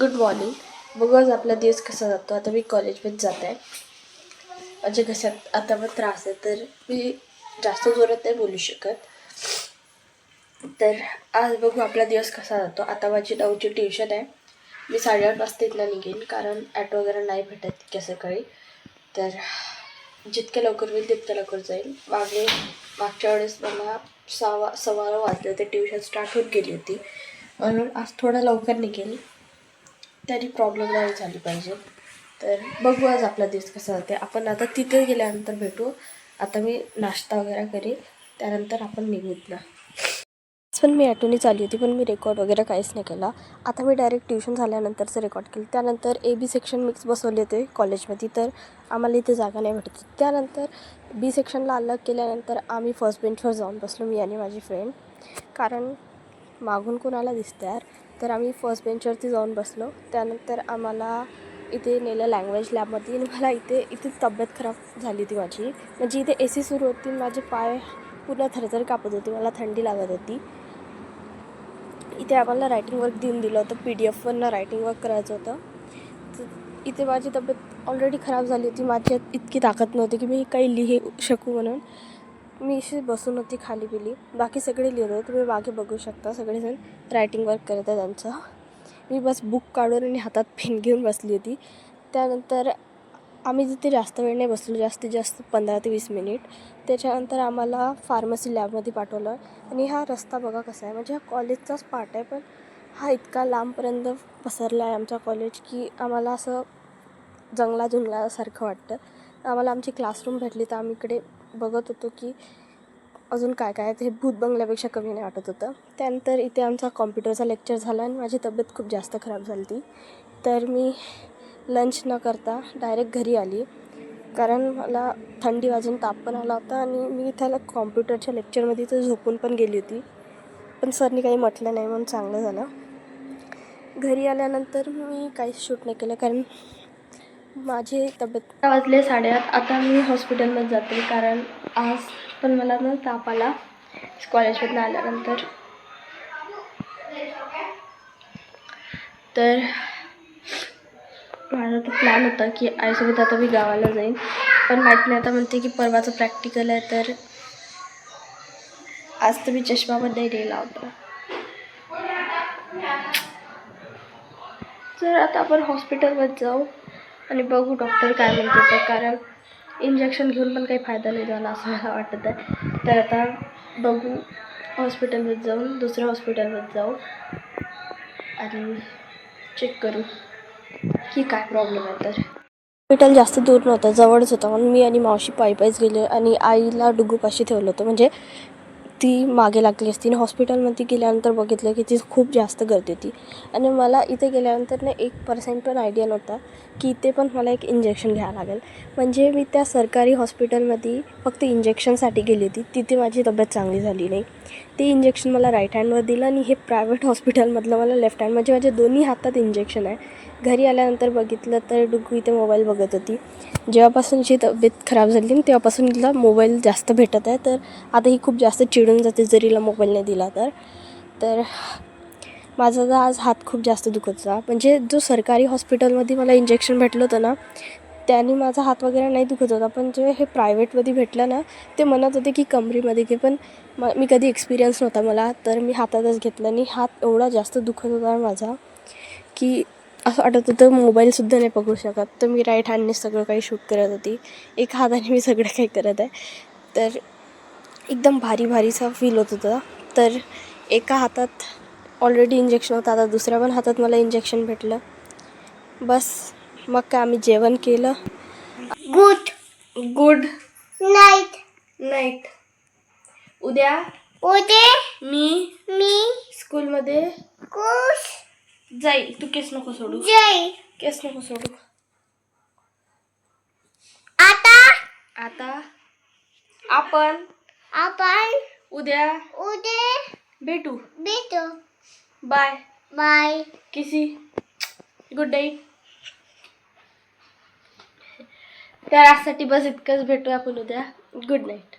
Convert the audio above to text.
Good morning बघू आज आपला दिवस कसा जातो. आता मी कॉलेजमध्ये जात. आहे म्हणजे कशात आता मग त्रास आहे तर मी जास्त जोरात नाही बोलू शकत. तर आज बघू आपला दिवस कसा जातो. आता माझी नऊची ट्युशन आहे. मी साडेआठ वाजता इथला निघेन कारण ॲटो वगैरे नाही भेटत इतक्या सकाळी. तर जितक्या लवकर होईल तितक्या लवकर जाईल. मागे मागच्या वेळेस मला सहा सव्वा वाजले होते. ट्युशन स्टार्ट होत गेली होती. म्हणून आज थोडं लवकर निघेल तरी प्रॉब्लेम नाही झाली पाहिजे. तर बघू आज आपला दिवस कसा जाते आपण आता तिथे गेल्यानंतर भेटू. आता मी नाश्ता वगैरे करेन. त्यानंतर आपण निघूत ना. पण मी ॲटोनी चालली होती पण मी रेकॉर्ड वगैरे काहीच नाही केला. आता मी डायरेक्ट ट्युशन झाल्यानंतरचं रेकॉर्ड केलं. त्यानंतर ए बी सेक्शन मिक्स बसवले होते कॉलेजमध्ये तर आम्हाला इथे जागा नाही भेटत होती. त्यानंतर बी सेक्शनला अलग केल्यानंतर आम्ही फर्स्ट बेंचवर जाऊन बसलो मी आणि माझी फ्रेंड कारण मागून कोणाला दिसतं यार? तर आम्ही फर्स्ट बेंचवरती जाऊन बसलो. त्यानंतर आम्हाला इथे नेलं लँग्वेज लॅबमध्ये आणि मला इथे इथे तब्येत खराब झाली होती माझी. म्हणजे इथे ए सी सुरू होती. माझे पाय पूर्ण थरथर कापत होते. मला थंडी लागत होती. इथे आम्हाला रायटिंग वर्क देऊन दिलं होतं. पी डी एफवरनं रायटिंग वर्क करायचं होतं. तर इथे माझी तब्येत ऑलरेडी खराब झाली होती. माझ्यात इतकी ताकद नव्हती की मी काही लिहू शकू म्हणून. मी अशी बसून होती खाली बिली. बाकी सगळे लिहित होते तुम्ही मागे बघू शकता. सगळेजण रायटिंग वर्क करत आहे त्यांचं मी बस बुक काढून आणि हातात पेन घेऊन बसली होती. त्यानंतर आम्ही तिथे जास्त वेळ नाही बसलो जास्तीत जास्त पंधरा ते वीस मिनिट त्याच्यानंतर आम्हाला फार्मसी लॅबमध्ये पाठवलं. आणि हा रस्ता बघा कसा आहे. म्हणजे हा कॉलेजचाच पार्ट आहे पण हा इतका लांबपर्यंत पसरला आहे आमचा कॉलेज की आम्हाला असं जंगला जुंगलासारखं वाटतं. आम्हाला आमची क्लासरूम भेटली तर आम्ही इकडे बघत होतो की अजून काय काय आहे. ते भूत बंगल्यापेक्षा कमी नाही वाटत होतं. त्यानंतर इथे आमचा कॉम्प्युटरचा लेक्चर झाला आणि माझी तब्येत खूप जास्त खराब झाली होती. तर मी लंच न करता डायरेक्ट घरी आली. कारण मला थंडी वाजून ताप पण आला होता आणि मी त्याला कॉम्प्युटरच्या लेक्चरमध्ये तर झोपून पण गेली होती. पण सरनी काही म्हटलं नाही म्हणून चांगलं झालं. घरी आल्यानंतर मी काहीच शूट नाही केलं कारण माझी तब्येत वाजले साडेआठ. आता मी हॉस्पिटलमध्ये जाते कारण आज पण मला ना ताप आला. कॉलेजमधून आल्यानंतर. तर माझा तर प्लॅन होता की आईसोबत आता मी गावाला जाईन. पण माहीत नाही आता म्हणते की परवाचं प्रॅक्टिकल आहे तर आज तर मी चष्मामध्ये पण लिहिला होता. तर आता आपण हॉस्पिटलमध्ये जाऊ. आणि बघू डॉक्टर काय म्हणते ते कारण इंजेक्शन घेऊन पण काही फायदा नाही झाला असं मला वाटत आहे. तर आता बघू हॉस्पिटलमध्ये जाऊन दुसऱ्या हॉस्पिटलमध्ये जाऊ आणि चेक करू की काय प्रॉब्लेम आहे तर. हॉस्पिटल जास्त दूर नव्हतं जवळच होतं. म्हणून मी आणि मावशी पायी पायीच गेले आणि आईला डुगूपाशी ठेवलं होतं. म्हणजे ती मागे लागली असती. आणि हॉस्पिटलमध्ये गेल्यानंतर बघितलं की ती खूप जास्त गर्दी होती. आणि मला इथे गेल्यानंतर ना एक पर्सेंट पण आयडिया नव्हता की इथे पण मला एक इंजेक्शन घ्यावं लागेल. म्हणजे मी त्या सरकारी हॉस्पिटलमध्ये फक्त इंजेक्शनसाठी गेली होती. तिथे माझी तब्येत चांगली झाली नाही. ते इंजेक्शन मला राईट हँडवर दिलं आणि हे प्रायव्हेट हॉस्पिटलमधलं मला लेफ्ट हँड म्हणजे माझ्या दोन्ही हातात इंजेक्शन आहे. घरी आल्यानंतर बघितलं तर डुगू इथे मोबाईल बघत होती. जेव्हापासून जी तब्येत खराब झाली ना तेव्हापासून तिला मोबाईल जास्त भेटत आहे. तर आता ही खूप जास्त चिडून जाते जर हिला मोबाईल नाही दिला तर. तर माझा तर आज हात खूप जास्त दुखत होता म्हणजे जो सरकारी हॉस्पिटलमध्ये मला इंजेक्शन भेटलं होतं ना त्याने माझा हात वगैरे नाही दुखत होता. पण जे हे प्रायव्हेटमध्ये भेटलं ना ते म्हणत होते की कमरेमध्ये घे. पण म मी कधी एक्सपिरियन्स नव्हता मला. तर मी हातातच घेतलं आणि हात एवढा जास्त दुखत होता माझा की असं वाटत होतं मोबाईलसुद्धा नाही पकडू शकत. तर मी राईट हँडने सगळं काही शूट करत होती. एक हाताने मी सगळं काही करत आहे. तर एकदम भारी भारीसा फील होत होता. तर एका हातात ऑलरेडी इंजेक्शन होतं. आता दुसऱ्या पण हातात मला इंजेक्शन भेटलं. बस मग काय आम्ही जेवण केलं. गुड गुड नाईट नाईट उद्या उदे मी मी स्कूलमध्ये कुश जाईल तू केस नको सोडू जय केस नको सोडू आता आता आपण आपण उद्या उदे भेटू भेटू बाय बाय किसी गुड नाईट तर आजसाठी बस इतकंच भेटू आपण उद्या. Good night